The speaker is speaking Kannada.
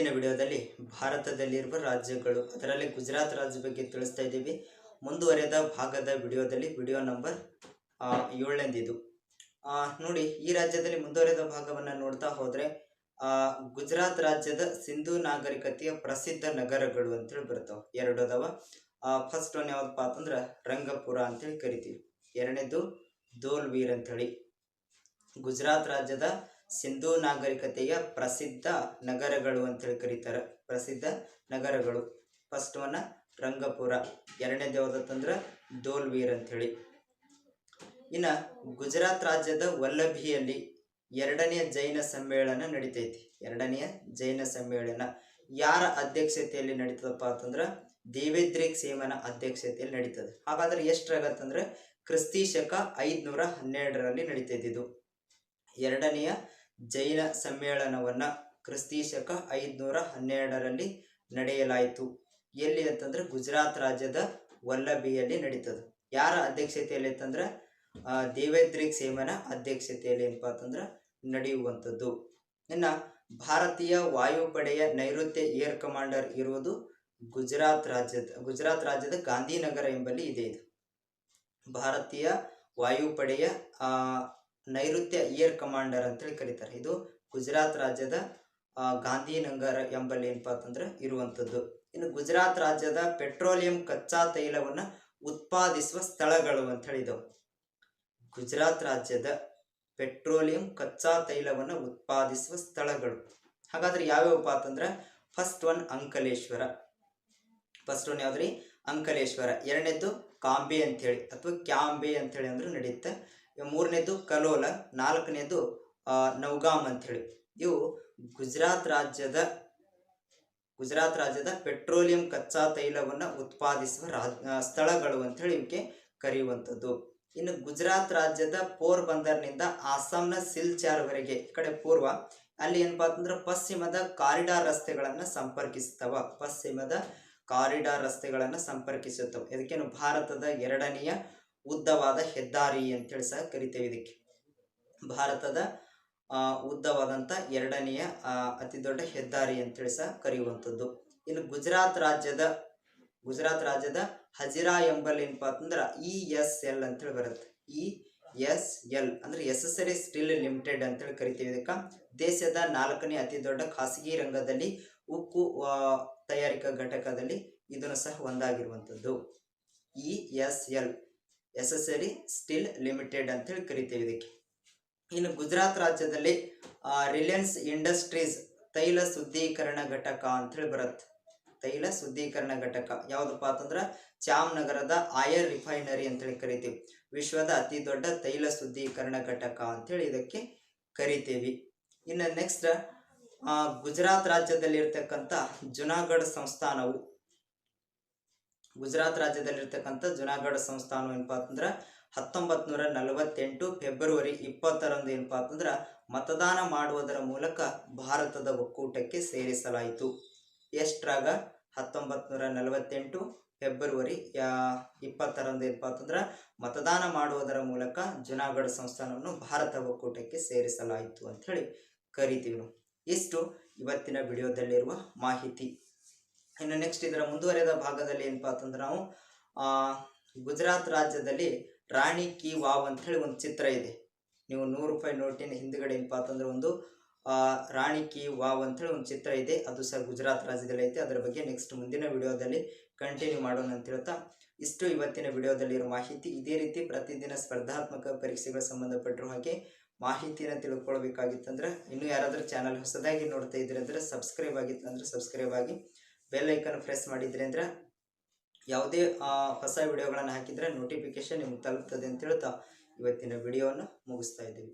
ಇವತ್ತಿನ ವಿಡಿಯೋದಲ್ಲಿ ಭಾರತದಲ್ಲಿರುವ ರಾಜ್ಯಗಳು, ಅದರಲ್ಲಿ ಗುಜರಾತ್ ರಾಜ್ಯ ಬಗ್ಗೆ ತಿಳಿಸ್ತಾ ಇದ್ದೀವಿ. ಮುಂದುವರೆದ ಭಾಗದ ವಿಡಿಯೋದಲ್ಲಿ ವಿಡಿಯೋ ನಂಬರ್ ಏಳನೇದಿದು. ನೋಡಿ, ಈ ರಾಜ್ಯದಲ್ಲಿ ಮುಂದುವರೆದ ಭಾಗವನ್ನು ನೋಡ್ತಾ ಹೋದರೆ ಗುಜರಾತ್ ರಾಜ್ಯದ ಸಿಂಧೂ ನಾಗರಿಕತೆಯ ಪ್ರಸಿದ್ಧ ನಗರಗಳು ಅಂತೇಳಿ ಬರ್ತಾವೆ ಎರಡು ಅದಾವ. ಫಸ್ಟ್ ಒನ್ ಯಾವ್ದಪ್ಪ ಅಂತಂದ್ರೆ ರಂಗಪುರ ಅಂತೇಳಿ ಕರಿತೀವಿ. ಎರಡನೇದು ಧೋಲ್ವೀರ್ ಅಂತೇಳಿ ಗುಜರಾತ್ ರಾಜ್ಯದ ಸಿಂಧೂ ನಾಗರಿಕತೆಯ ಪ್ರಸಿದ್ಧ ನಗರಗಳು ಅಂತೇಳಿ ಕರೀತಾರೆ. ಪ್ರಸಿದ್ಧ ನಗರಗಳು. ಫಸ್ಟ್ ಒನ್ನ ರಂಗಪುರ. ಎರಡನೇದು ಯಾವುದಂತಂದ್ರೆ ದೋಲ್ವೀರ್ ಅಂಥೇಳಿ ಇನ್ನು ಗುಜರಾತ್ ರಾಜ್ಯದ ವಲ್ಲಭಿಯಲ್ಲಿ ಎರಡನೆಯ ಜೈನ ಸಮ್ಮೇಳನ ನಡೀತೈತಿ. ಎರಡನೆಯ ಜೈನ ಸಮ್ಮೇಳನ. ಯಾರ ಅಧ್ಯಕ್ಷತೆಯಲ್ಲಿ ನಡೀತದಪ್ಪ ಅಂತಂದ್ರೆ ದೇವೇದ್ರಿಕ್ ಸೇಮನ ಅಧ್ಯಕ್ಷತೆಯಲ್ಲಿ ನಡೀತದೆ. ಹಾಗಾದ್ರೆ ಎಷ್ಟರಾಗತ್ತಂದ್ರೆ ಕ್ರಿಸ್ತಿ ಶಕ ಐದ್ನೂರ ಹನ್ನೆರಡರಲ್ಲಿ ನಡೀತೈತಿ ಇದು. ಎರಡನೆಯ ಜೈನ ಸಮ್ಮೇಳನವನ್ನು ಕ್ರಿಸ್ತಿ ಶಕ ಐದುನೂರ ಹನ್ನೆರಡರಲ್ಲಿ ನಡೆಯಲಾಯಿತು. ಎಲ್ಲಿ ಅಂತಂದ್ರೆ ಗುಜರಾತ್ ರಾಜ್ಯದ ವಲ್ಲಭಿಯಲ್ಲಿ ನಡೀತದೆ. ಯಾರ ಅಧ್ಯಕ್ಷತೆಯಲ್ಲಿ ಅಂತಂದ್ರೆ ಆ, ಸೇಮನ ಅಧ್ಯಕ್ಷತೆಯಲ್ಲಿ ಏನಪ್ಪ ಅಂತಂದ್ರೆ ನಡೆಯುವಂಥದ್ದು. ಇನ್ನ ಭಾರತೀಯ ವಾಯುಪಡೆಯ ನೈಋತ್ಯ ಏರ್ ಕಮಾಂಡರ್ ಇರುವುದು ಗುಜರಾತ್ ರಾಜ್ಯದ ಗುಜರಾತ್ ರಾಜ್ಯದ ಗಾಂಧಿನಗರ ಎಂಬಲ್ಲಿ ಇದೆ ಇದು. ಭಾರತೀಯ ವಾಯುಪಡೆಯ ನೈಋತ್ಯ ಏರ್ ಕಮಾಂಡರ್ ಅಂತೇಳಿ ಕರೀತಾರೆ. ಇದು ಗುಜರಾತ್ ರಾಜ್ಯದ ಗಾಂಧಿನಗರ ಎಂಬಲ್ಲಿ ಏನಪ್ಪಾ ಅಂತಂದ್ರೆ ಇರುವಂಥದ್ದು. ಇನ್ನು ಗುಜರಾತ್ ರಾಜ್ಯದ ಪೆಟ್ರೋಲಿಯಂ ಕಚ್ಚಾ ತೈಲವನ್ನು ಉತ್ಪಾದಿಸುವ ಸ್ಥಳಗಳು ಅಂತ ಹೇಳಿದವು ಗುಜರಾತ್ ರಾಜ್ಯದ ಪೆಟ್ರೋಲಿಯಂ ಕಚ್ಚಾ ತೈಲವನ್ನು ಉತ್ಪಾದಿಸುವ ಸ್ಥಳಗಳು. ಹಾಗಾದ್ರೆ ಯಾವ್ಯಾವಪ್ಪ ಅಂತಂದ್ರೆ first one Ankleshwar. First one ಯಾವ್ದ್ರಿ? Ankleshwar. ಎರಡನೇದ್ದು ಕಾಂಬೆ ಅಂತೇಳಿ ಅಥವಾ ಕ್ಯಾಂಬೆ ಅಂತೇಳಿ ಅಂದ್ರೆ ನಡೆಯುತ್ತೆ. ಮೂರನೇದು ಕಲೋಲ, ನಾಲ್ಕನೇದು ನೌಗಾಮ್ ಹೇಳಿ ಇವು ಗುಜರಾತ್ ರಾಜ್ಯದ ಗುಜರಾತ್ ರಾಜ್ಯದ ಪೆಟ್ರೋಲಿಯಂ ಕಚ್ಚಾ ತೈಲವನ್ನು ಉತ್ಪಾದಿಸುವ ರಾಜ್ ಸ್ಥಳಗಳು ಅಂತೇಳಿ ಇವಕ್ಕೆ ಕರೆಯುವಂಥದ್ದು. ಇನ್ನು ಗುಜರಾತ್ ರಾಜ್ಯದ ಪೋರ್ ಬಂದರ್ನಿಂದ ಆಸಾಂನ ಸಿಲ್ಚಾರ್ವರೆಗೆ ಈ ಕಡೆ ಪೂರ್ವ, ಅಲ್ಲಿ ಏನಪ್ಪಾ ಅಂತಂದ್ರೆ ಪಶ್ಚಿಮದ ಕಾರಿಡಾರ್ ರಸ್ತೆಗಳನ್ನು ಸಂಪರ್ಕಿಸ್ತವ. ಪಶ್ಚಿಮದ ಕಾರಿಡಾರ್ ರಸ್ತೆಗಳನ್ನು ಸಂಪರ್ಕಿಸುತ್ತವೆ. ಇದಕ್ಕೇನು ಭಾರತದ ಎರಡನೆಯ ಉದ್ದವಾದ ಹೆದ್ದಾರಿ ಅಂತೇಳಿ ಸಹ ಕರಿತೇವೆ ಇದಕ್ಕೆ. ಭಾರತದ ಉದ್ದವಾದಂಥ ಎರಡನೆಯ ಅತಿ ದೊಡ್ಡ ಹೆದ್ದಾರಿ ಅಂತೇಳಿ ಸಹ ಕರೆಯುವಂಥದ್ದು. ಇನ್ನು ಗುಜರಾತ್ ರಾಜ್ಯದ ಗುಜರಾತ್ ರಾಜ್ಯದ ಹಜಿರಾ ಎಂಬಲ್ಲಿ ಏನಪ್ಪ ಅಂತಂದ್ರೆ ಇ ಎಸ್ ಎಲ್ ಅಂತೇಳಿ ಬರುತ್ತೆ. ಇ ಎಸ್ ಎಲ್ ಅಂದ್ರೆ ಎಸೆಸರಿ ಸ್ಟೀಲ್ ಲಿಮಿಟೆಡ್ ಅಂತೇಳಿ ಕರಿತೀವಿ ಇದಕ್ಕೆ. ದೇಶದ ನಾಲ್ಕನೇ ಅತಿ ದೊಡ್ಡ ಖಾಸಗಿ ರಂಗದಲ್ಲಿ ಉಕ್ಕು ತಯಾರಿಕಾ ಘಟಕದಲ್ಲಿ ಇದನ್ನು ಸಹ ಒಂದಾಗಿರುವಂಥದ್ದು. ಇ ಎಸ್ ಎಲ್ ಎಸೆಸರಿ ಸ್ಟಿಲ್ ಲಿಮಿಟೆಡ್ ಅಂತೇಳಿ ಕರಿತೀವಿ ಇದಕ್ಕೆ. ಇನ್ನು ಗುಜರಾತ್ ರಾಜ್ಯದಲ್ಲಿ ರಿಲಯನ್ಸ್ ಇಂಡಸ್ಟ್ರೀಸ್ ತೈಲ ಶುದ್ಧೀಕರಣ ಘಟಕ ಅಂತೇಳಿ ಬರುತ್ತೆ. ತೈಲ ಶುದ್ಧೀಕರಣ ಘಟಕ ಯಾವುದಪ್ಪ ಅಂತಂದ್ರೆ ಚಾಮ್ನಗರದ ಆಯರ್ ರಿಫೈನರಿ ಅಂತೇಳಿ ಕರಿತೀವಿ. ವಿಶ್ವದ ಅತಿ ದೊಡ್ಡ ತೈಲ ಶುದ್ಧೀಕರಣ ಘಟಕ ಅಂತೇಳಿ ಇದಕ್ಕೆ ಕರಿತೀವಿ. ಇನ್ನು ನೆಕ್ಸ್ಟ್ ಗುಜರಾತ್ ರಾಜ್ಯದಲ್ಲಿರ್ತಕ್ಕಂಥ ಜುನಾಗಢ ಸಂಸ್ಥಾನವು ಗುಜರಾತ್ ರಾಜ್ಯದಲ್ಲಿರ್ತಕ್ಕಂಥ ಜುನಾಗಢ ಸಂಸ್ಥಾನ ಏನಪ್ಪಾ ಅಂತಂದ್ರೆ ಹತ್ತೊಂಬತ್ ನೂರ ನಲವತ್ತೆಂಟು ಫೆಬ್ರವರಿ ಇಪ್ಪತ್ತರಂದು ಏನಪ್ಪಾ ಅಂತಂದ್ರೆ ಮತದಾನ ಮಾಡುವುದರ ಮೂಲಕ ಭಾರತದ ಒಕ್ಕೂಟಕ್ಕೆ ಸೇರಿಸಲಾಯಿತು. ಎಷ್ಟ್ರಾಗ? ಹತ್ತೊಂಬತ್ ನೂರ ನಲವತ್ತೆಂಟು ಫೆಬ್ರವರಿ ಇಪ್ಪತ್ತರಂದು ಏನಪ್ಪಾ ಅಂತಂದ್ರೆ ಮತದಾನ ಮಾಡುವುದರ ಮೂಲಕ ಜುನಾಗಢ ಸಂಸ್ಥಾನವನ್ನು ಭಾರತ ಒಕ್ಕೂಟಕ್ಕೆ ಸೇರಿಸಲಾಯಿತು ಅಂತ ಹೇಳಿ ಕರಿತೀವಿ ಇಷ್ಟು ಇವತ್ತಿನ ವಿಡಿಯೋದಲ್ಲಿರುವ ಮಾಹಿತಿ. ಇನ್ನು ನೆಕ್ಸ್ಟ್ ಇದರ ಮುಂದುವರೆದ ಭಾಗದಲ್ಲಿ ಏನಪ್ಪಾ ಅಂತಂದ್ರೆ ನಾವು ಗುಜರಾತ್ ರಾಜ್ಯದಲ್ಲಿ ರಾಣಿ ಕಿ ವಾವ್ ಅಂತ ಹೇಳಿ ಒಂದು ಚಿತ್ರ ಇದೆ. ನೀವು ನೂರು ರೂಪಾಯಿ ನೋಟಿನ ಹಿಂದ್ಗಡೆ ಏನಪ್ಪಾ ಅಂತಂದ್ರೆ ಒಂದು ರಾಣಿ ಕಿ ವಾವ್ ಅಂತ ಹೇಳಿ ಒಂದು ಚಿತ್ರ ಇದೆ. ಅದು ಸರ್ ಗುಜರಾತ್ ರಾಜ್ಯದಲ್ಲಿ ಐತೆ. ಅದರ ಬಗ್ಗೆ ನೆಕ್ಸ್ಟ್ ಮುಂದಿನ ವಿಡಿಯೋದಲ್ಲಿ ಕಂಟಿನ್ಯೂ ಮಾಡೋಣ ಅಂತ ಹೇಳ್ತಾ, ಇಷ್ಟು ಇವತ್ತಿನ ವಿಡಿಯೋದಲ್ಲಿರೋ ಮಾಹಿತಿ. ಇದೇ ರೀತಿ ಪ್ರತಿದಿನ ಸ್ಪರ್ಧಾತ್ಮಕ ಪರೀಕ್ಷೆಗಳ ಸಂಬಂಧಪಟ್ಟರು ಹಾಗೆ ಮಾಹಿತಿಯನ್ನು ತಿಳ್ಕೊಳ್ಬೇಕಾಗಿತ್ತಂದ್ರೆ, ಇನ್ನೂ ಯಾರಾದರೂ ಚಾನಲ್ ಹೊಸದಾಗಿ ನೋಡ್ತಾ ಇದ್ರೆ ಅಂದರೆ ಸಬ್ಸ್ಕ್ರೈಬ್ ಆಗಿತ್ತು ಅಂದ್ರೆ ಸಬ್ಸ್ಕ್ರೈಬ್ ಆಗಿ ಬೆಲ್ ಐಕನ್ ಪ್ರೆಸ್ ಮಾಡಿದ್ರಿ ಅಂದ್ರೆ ಯಾವುದೇ ಹೊಸ ವಿಡಿಯೋಗಳನ್ನು ಹಾಕಿದರೆ ನೋಟಿಫಿಕೇಶನ್ ನಿಮ್ಗೆ ತಲುಪ್ತದೆ ಅಂತ ಹೇಳ್ತಾ ಇವತ್ತಿನ ವಿಡಿಯೋವನ್ನು ಮುಗಿಸ್ತಾ ಇದ್ದೀವಿ